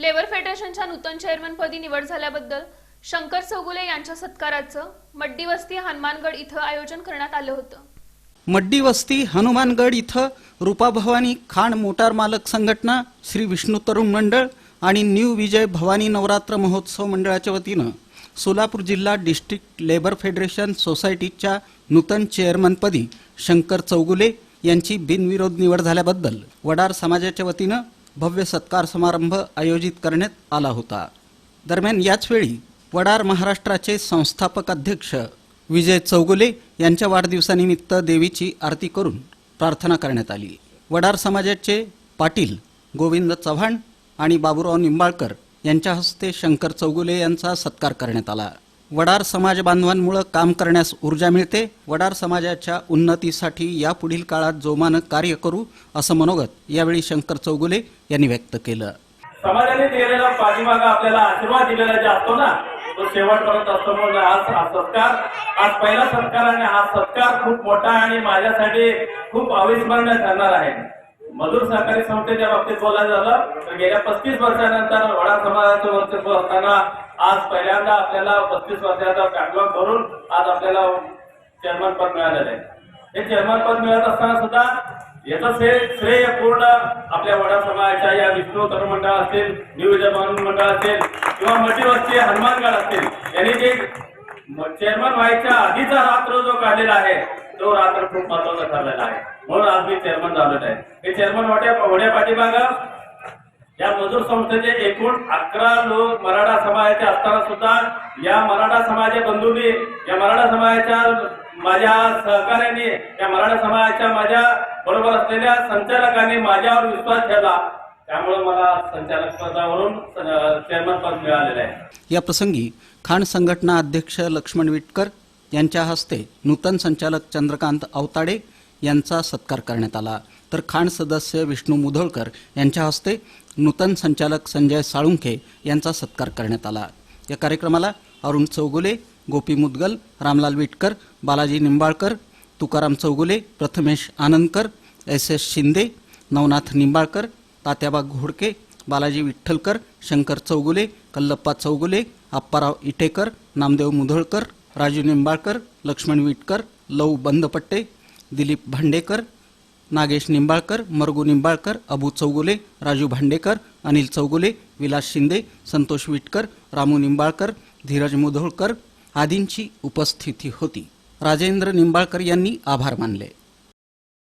Labour फेडरेशनच्या नूतन चेअरमनपदी निवड झाल्याबद्दल शंकर चौगुले यांच्या सत्काराचं मड्डी वस्ती हनुमानगड इथं आयोजन करण्यात आलं होतं. मड्डी वस्ती हनुमानगड इथं रूपाभवानी खाण मोटार मालक संघटना श्री विष्णू तरुण मंडळ आणि न्यू विजय भवानी नवरात्र महोत्सव मंडळाच्या वतीनं सोलापूर जिल्हा डिस्ट्रिक्ट लेबर फेडरेशन सोसायटीच्या नूतन चेअरमनपदी शंकर चौगुले यांची बिनविरोध निवड झाल्याबद्दल वडार समाजाच्या वतीनं भव्य सत्कार समारंभ आयोजित करण्यात आला होता. दरम्यान याचवेळी वडार महाराष्ट्राचे संस्थापक अध्यक्ष विजय चौगुले यांच्या वाढदिवसानिमित्त देवीची आरती करून प्रार्थना करण्यात आली. वडार समाजाचे पाटील गोविंद चव्हाण आणि बाबूराव निंबाळकर यांच्या हस्ते शंकर चौगुले यांचा सत्कार करण्यात आला. वडार समाज बांधवांमुळे काम करण्यास ऊर्जा मिळते. वडार समाजाच्या उन्नतीसाठी यापुढील काळात जोमानं कार्य करू असं मनोगत यावेळी शंकर चौगुले यांनी व्यक्त केलं. समाजाने दिलेला पाठीमागा आपल्याला आशीर्वाद दिलेला जे असतो ना तो शेवटपर्यंत असतो म्हणून आज हा सत्कार. आज पहिला सत्कार आणि हा सत्कार खूप मोठा आणि माझ्यासाठी खूप अविस्मरणीय ठरणार आहे. मधुर सहकारी संस्थेच्या बाबतीत बोलायचं झालं तर गेल्या पस्तीस वर्षानंतर वडा समाजाचं वर्चस्व असताना आज पहिल्यांदा आपल्याला पस्तीस वर्षाचा बॅकलॉग भरून आज आपल्याला चेअरमन पद मिळालेलं आहे. हे चेअरमन पद मिळत असताना सुद्धा याचं श्रेय श्रेय पूर्ण आपल्या वडा समाजाच्या या विष्णू तरुण मंडळ असतील न्यू विजय मंडळ असेल किंवा मटीवस्ती हनुमानगड असतील यांनी जे चेअरमन व्हायच्या आधीचा रात्र जो काढलेला आहे तो रात्र खूप महत्त्वाचा ठरलेला आहे. म्हणून आज मी चेअरमन झालेलो आहे हे चेअरमन होण्या होण्या पाठीमागं या मजूर संस्थेचे एकूण अकरा लोक मराठा समाजाचे असताना सुद्धा या मराठा समाजाच्या बंधूंनी या मराठा समाजाच्या माझ्या सहकार्याने या मराठा समाजाच्या माझ्या बरोबर असलेल्या संचालकांनी माझ्यावर विश्वास ठेवला. त्यामुळे मला संचालक पदावरून चेअरमन पद मिळालेलं आहे. या प्रसंगी खाण संघटना अध्यक्ष लक्ष्मण विटकर यांच्या हस्ते नूतन संचालक चंद्रकांत अवताडे यांचा सत्कार करण्यात आला. तर खाण सदस्य विष्णू मुधोळकर यांच्या हस्ते नूतन संचालक संजय साळुंखे यांचा सत्कार करण्यात आला. या कार्यक्रमाला अरुण चौगुले गोपी मुदगल रामलाल विटकर बालाजी निंबाळकर तुकाराम चौगुले प्रथमेश आनंदकर एस एस शिंदे नवनाथ निंबाळकर तात्याबा घोडके बालाजी विठ्ठलकर शंकर चौगुले कल्लप्पा चौगुले आप्पाराव इटेकर नामदेव मुधोळकर राजू निंबाळकर लक्ष्मण विटकर लव बंदपट्टे दिलीप भांडेकर नागेश निंबाळकर मरगू निंबाळकर अबू चौगुले राजू भांडेकर अनिल चौगुले विलास शिंदे संतोष विटकर रामू निंबाळकर धीरज मुधोळकर आदींची उपस्थिती होती. राजेंद्र निंबाळकर यांनी आभार मानले.